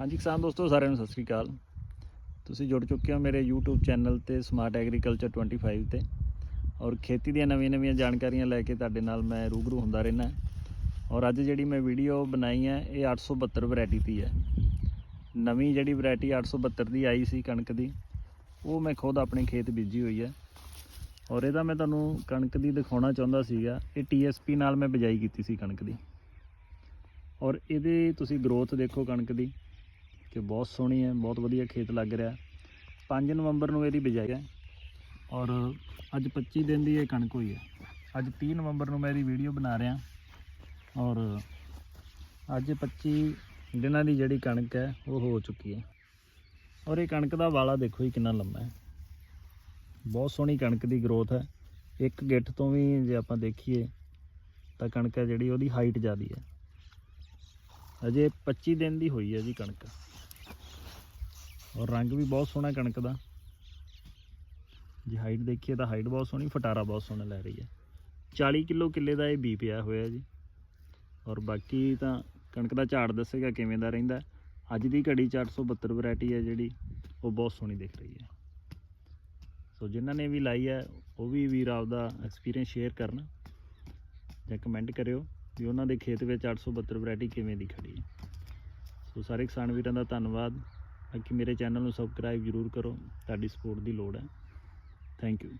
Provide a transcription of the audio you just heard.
ਹਾਂਜੀ ਕਿਸਾਨ ਦੋਸਤੋ, ਸਾਰਿਆਂ ਨੂੰ ਸਤਿ ਸ੍ਰੀ ਅਕਾਲ। ਤੁਸੀਂ ਜੁੜ ਚੁੱਕੇ ਹੋ ਮੇਰੇ YouTube ਚੈਨਲ ਤੇ ਸਮਾਰਟ ਐਗਰੀਕਲਚਰ 25 ਤੇ। ਔਰ ਖੇਤੀ ਦੀਆਂ ਨਵੀਆਂ-ਨਵੀਆਂ ਜਾਣਕਾਰੀਆਂ ਲੈ ਕੇ ਤੁਹਾਡੇ ਨਾਲ ਮੈਂ ਰੂਬਰੂ ਹੁੰਦਾ ਰਹਿਣਾ ਔਰ ਅੱਜ ਜਿਹੜੀ ਮੈਂ ਵੀਡੀਓ ਬਣਾਈ ਹੈ, ਇਹ 872 ਵੈਰਾਈਟੀ ਦੀ ਹੈ। ਨਵੀਂ ਜਿਹੜੀ ਵੈਰਾਈਟੀ 872 ਦੀ ਆਈ ਸੀ ਕਣਕ ਦੀ, ਉਹ ਮੈਂ ਖੁਦ ਆਪਣੇ ਖੇਤ ਬੀਜੀ ਹੋਈ ਹੈ। ਔਰ ਇਹਦਾ ਮੈਂ ਤੁਹਾਨੂੰ ਕਣਕ ਦੀ ਦਿਖਾਉਣਾ ਚਾਹੁੰਦਾ ਸੀਗਾ, ਇਹ TSP ਨਾਲ ਮੈਂ ਬਿਜਾਈ ਕੀਤੀ ਸੀ ਕਣਕ ਦੀ। ਔਰ ਇਹਦੇ ਤੁਸੀਂ ਗਰੋਥ ਦੇਖੋ ਕਣਕ ਦੀ। ਕਿ ਬਹੁਤ ਸੋਹਣੀ ਹੈ, ਬਹੁਤ ਵਧੀਆ ਖੇਤ ਲੱਗ ਰਿਹਾ। 5 ਨਵੰਬਰ ਨੂੰ ਇਹਦੀ ਬਿਜਾਈ ਹੈ ਔਰ ਅੱਜ 25 ਦਿਨ ਦੀ ਇਹ ਕਣਕ ਹੋਈ ਹੈ। ਅੱਜ 30 ਨਵੰਬਰ ਨੂੰ ਮੈਂ ਇਹਦੀ ਵੀਡੀਓ ਬਣਾ ਰਿਹਾ ਔਰ ਅੱਜ 25 ਦਿਨਾਂ ਦੀ ਜਿਹੜੀ ਕਣਕ ਹੈ, ਉਹ ਹੋ ਚੁੱਕੀ ਹੈ। ਔਰ ਇਹ ਕਣਕ ਦਾ ਵਾਲਾ ਦੇਖੋ ਜੀ ਕਿੰਨਾ ਲੰਮਾ ਹੈ। ਬਹੁਤ ਸੋਹਣੀ ਕਣਕ ਦੀ ਗਰੋਥ ਹੈ। ਇੱਕ ਗਿੱਠ ਤੋਂ ਵੀ ਜੇ ਆਪਾਂ ਦੇਖੀਏ, ਤਾਂ ਕਣਕ ਹੈ ਜਿਹੜੀ ਉਹਦੀ ਹਾਈਟ ਜ਼ਿਆਦੀ ਹੈ। ਅਜੇ 25 ਦਿਨ ਦੀ ਹੋਈ ਹੈ ਜੀ ਕਣਕ। ਔਰ ਰੰਗ ਵੀ ਬਹੁਤ ਸੋਹਣਾ ਕਣਕ ਦਾ। ਜੇ ਹਾਈਟ ਦੇਖੀਏ ਤਾਂ ਹਾਈਟ ਬਹੁਤ ਸੋਹਣੀ, ਫਟਾਰਾ ਬਹੁਤ ਸੋਹਣਾ ਲੈ ਰਹੀ ਹੈ। 40 ਕਿਲੋ ਕਿੱਲੇ ਦਾ ਇਹ ਬੀ ਪਿਆ ਹੋਇਆ ਜੀ। ਔਰ ਬਾਕੀ ਤਾਂ ਕਣਕ ਦਾ ਝਾੜ ਦੱਸੇਗਾ ਕਿਵੇਂ ਦਾ ਰਹਿੰਦਾ। ਅੱਜ ਦੀ ਘੜੀ 'ਚ 872 ਵੈਰਾਈਟੀ ਹੈ ਜਿਹੜੀ, ਉਹ ਬਹੁਤ ਸੋਹਣੀ ਦਿਖ ਰਹੀ ਹੈ। ਸੋ ਜਿਨ੍ਹਾਂ ਨੇ ਵੀ ਲਾਈ ਹੈ, ਉਹ ਵੀ ਵੀਰ ਆਪਦਾ ਐਕਸਪੀਰੀਅੰਸ ਸ਼ੇਅਰ ਕਰਨਾ। ਜਾਂ ਕਮੈਂਟ ਕਰਿਓ ਵੀ ਉਹਨਾਂ ਦੇ ਖੇਤ ਵਿੱਚ 872 ਵੈਰਾਈਟੀ ਕਿਵੇਂ ਦੀ ਖੜੀ ਹੈ। ਸੋ ਸਾਰੇ ਕਿਸਾਨ ਵੀਰਾਂ ਦਾ ਧੰਨਵਾਦ। ਬਾਕੀ ਮੇਰੇ ਚੈਨਲ ਨੂੰ ਸਬਸਕ੍ਰਾਈਬ ਜ਼ਰੂਰ ਕਰੋ। ਤੁਹਾਡੀ ਸਪੋਰਟ ਦੀ ਲੋੜ ਹੈ। Thank you